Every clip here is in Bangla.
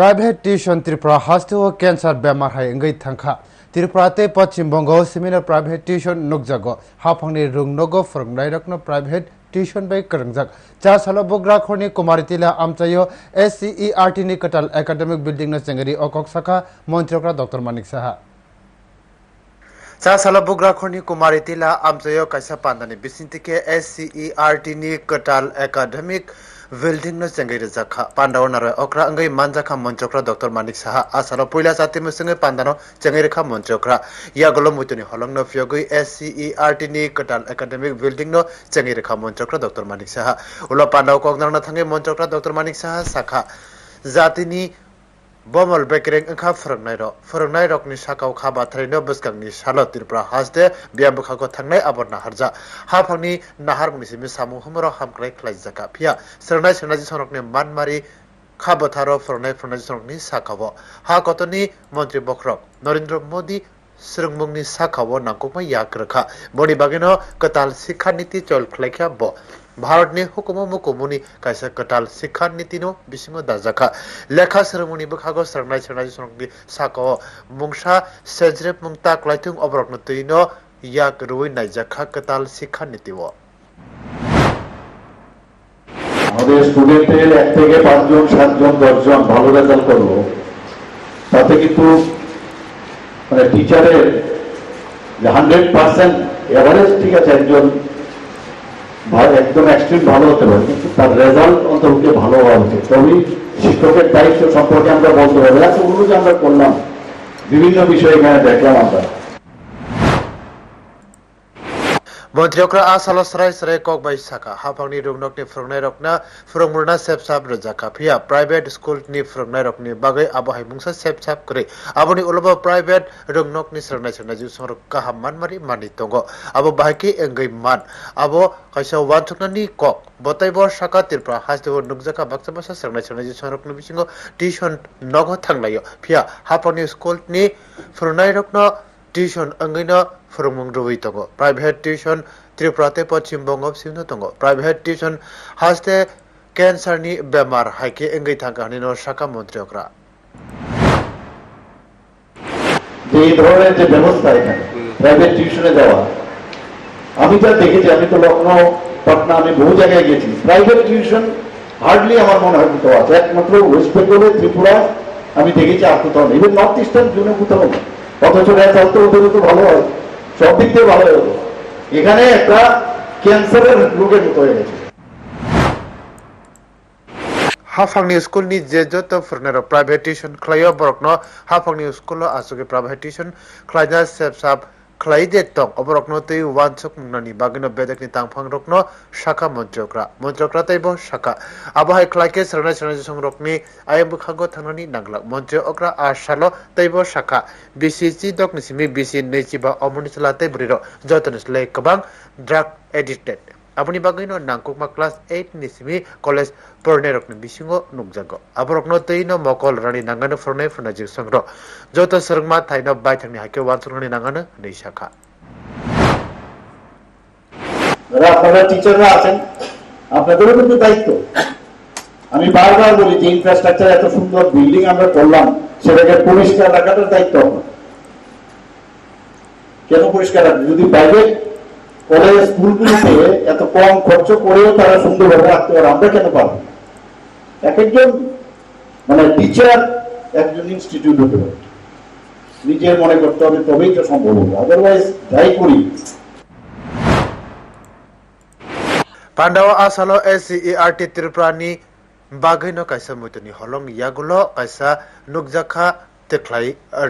प्राइभेट ट्युसन त्रिपुरा हस्ते हो क्यान्सर बेमार हाई एङ्गै थाङ्खा त्रिपुरा पश्चिम बङ्ग सिमिनर प्राइभेट ट्युसन नोकजग हाफाङ्गे रुङ नोग फोरङलाई रक्न प्राइभेट ट्युसन बाइक गरङज चार साल बोग्रा खोर्ने कुमारी तिला आम्चाय एससिईआरटी नि कटाल एकाडेमिक बिल्डिङ न चेङ्गरी अकक शाखा मन्त्री ओक्रा मानिक शाहा चार साल बोग्रा खोर्ने कुमारी तिला आम्चाय कैसा पान्दानी बिसिन्तिके एससिईआरटी नि कटाल एकाडेमिक बिल्डिंग न चेंगै रजाखा पान्दाव नारय अक्रा अंगै मानजाखा मन्त्रक्रा डक्टर मानिक साहा आसालो पहिला जाति मुसंगै पान्दानो चेंगै रेखा मन्त्रक्रा या गलो मुतुनि हलंग न फियगै एससीईआरटी नि कटाल एकाडेमिक बिल्डिंग न चेंगै रेखा मन्त्रक्रा डक्टर मानिक साहा उलो पान्दाव कगनार न थांगै मन्त्रक्रा डक्टर मानिक साहा साखा जातिनि बमल बेकरें ओंखा फोरोंनाय र फोरोंनाय रकनि साकाव खाबा थारैनो बोसगांनि सालो त्रिपुरा हासदे बियाम बोखाखौ थांनाय आबाद नाहारजा हाफांनि नाहार मुनिसिमि सामु हमरो हामख्राय ख्लायजाका फिया सोरनाय सोरनाय जिसनकनि मानमारि खाबोथारो फोरोंनाय फोरोंनाय जिसनकनि साकाव हा कतनि मन्त्रि बख्रक नरेन्द्र मोदी सोरोंमुंनि साखाव नांगौमा याक रोखा बनि बागैनो कताल शिक्षा नीति चल ख्लायखा ब भारतनि हुकुमो मुकुमुनि कायसा कताल शिक्षा नीतिनो बिसिङो दाजाखा लेखा सोरोंमुनि बोखागो सोरनाय सोरनाय जिसनकनि साकाव मुंसा सेज्रेब मुंता क्लायथुं अबरकनो तैनो याक रुइ नायजाखा कताल शिक्षा नीतिव আমাদের স্টুডেন্টের এক থেকে পাঁচজন সাতজন দশজন ভালো রেজাল্ট করলো তাতে কিন্তু মানে টিচারের হান্ড্রেড পার্সেন্ট এভারেজ ঠিক আছে একজন ভা- একদম এক্সট্রিম ভালো হতে পারে, কিন্তু তার রেজাল্ট অন্তর্ভুক্ত ভালো হওয়া উচিত। তবেই শিক্ষকের দায়িত্ব সম্পর্কে আমরা বলতে পারব। এতগুলো অনুরোধ আমরা করলাম। বিভিন্ন বিষয়ে এখানে দেখলাম আমরা। मन्त्रियक्रा आसालो सराय सराय कक बाय साका हाफांनि रुंनकनि फोरोंनाय रकना फोरोंमुरना सेबसाब रोजाखा फिया प्राइभेट स्कुलनि फोरोंनाय रकनि बागै आबहाय मुंसा सेबसाब करे आबनि उलबा प्राइभेट रुंनकनि सोरनाय सोरनाय जिउ सर गाहाम मानमारि मानि दंगो आबो बाहायखि एंगै मान आबो कायसा वानथुकनानि कक बताइबो साका तिरप्रा हाजदेव नुकजाका बाक्सा बासा सोरनाय सोरनाय जिउ सरकनि बिसिङो टिउसन नगो थांलायो फिया हाफांनि स्कुलनि फोरोंनाय रकना টিউশন अंगैनो ফুরুংমুং রুই তঙ্গ প্রাইভেট টিউশন ত্রিপুরাতে পশ্চিমবঙ্গ সিমনো তঙ্গ প্রাইভেট টিউশন হাসতে ক্যান্সারনি বেমার হাইকে এঙ্গই থাকা হানি শাখা মন্ত্রীকরা এই ধরনের যে ব্যবস্থা এখানে প্রাইভেট টিউশনে যাওয়া আমি যা দেখেছি, আমি তো লখনৌ পাটনা, আমি বহু জায়গায় গেছি প্রাইভেট টিউশন হার্ডলি আমার মনে হয় কোথাও আছে। একমাত্র ওয়েস্ট বেঙ্গলে ত্রিপুরা, আমি দেখেছি আর কোথাও নেই। ইভেন নর্থ ইস্টার্ন জুনে কোথাও অথচ রেজাল্ট তো ওদের তো ভালো হয়। সব দিক থেকে ভালো হলো। এখানে একটা ক্যান্সারের রোগের মতো হয়ে গেছে। হাফাংনি স্কুলনি যে যত ফরনার প্রাইভেট টিউশন খ্লাইও বরকন হাফাংনি স্কুল আসুকে প্রাইভেট টিউশন খ্লাইনা সেবসাব খ্লাইদে টং অবরকন তৈ ওয়ানসক মুংনানি বাগিনো বেদকনি তাংফাং রকন শাখা মন্ত্রকরা মন্ত্রকরা তৈব শাখা আবহাই খ্লাইকে সরনাই জং সংরকনি আইম খাগো থাননি নাংলাক মন্ত্র অগ্রা আশালো তৈব শাখা বিসিসি দক নিসিমি বিসি নেচিবা অমনিসলা তাইবরির যতনসলে কবাং ড্রাগ এডিক্টেড আপনি বাগৈনো নাংকুকমা ক্লাস এইট নিসিমি কলেজ পড়নে রকনি বিসিঙ্গ নুকজাগো আবরকনো তৈনো মকল রানি নাঙ্গানো ফরনে ফরনা জিগ সংগ্র যত সরংমা থাইনো বাই থাকনি হাইকে ওয়ান সরংনি নাঙ্গানো নেই শাখা আপনারা টিচাররা আছেন আপনাদেরও কিন্তু দায়িত্ব আমি বারবার বলি যে ইনফ্রাস্ট্রাকচার এত সুন্দর বিল্ডিং আমরা করলাম সেটাকে পরিষ্কার রাখাটার দায়িত্ব কেন পরিষ্কার রাখবে যদি প্রাইভেট কলেজ স্কুলগুলোতে এত কম খরচ করেও তারা সুন্দরভাবে রাখতে পারে আমরা কেন পারব এক একজন মানে টিচার একজন ইনস্টিটিউট হতে পারে। নিজের মনে করতে হবে তবেই তো সম্ভব হবে আদারওয়াইজ যাই করি। পান্ডাও আসালো এসিইআরটি ত্রিপুরানি বাগৈনো কাইসা মুতনি হলং, ইয়াগুলো কাইসা নুকজাখা তেখ্লাই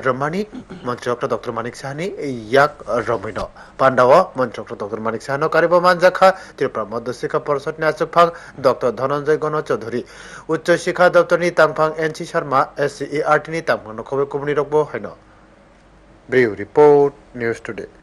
রমানি মন্ত্রক ডক্টর মানিক সাহানি ইয়াক রমিন পান্ডাও মন্ত্রক ডক্টর মানিক সাহানো কারিব মানজাখা ত্রিপুরা মধ্য শিক্ষা পরিষদ নিয়াচক ফাং ডক্টর ধনঞ্জয় গণ চৌধুরী উচ্চ শিক্ষা দপ্তরনি তাংফাং এনসি শর্মা এসিইআরটি নি তাংফাং নখবে কুমনি রকবো হাইন ব্রিউ রিপোর্ট নিউজ টুডে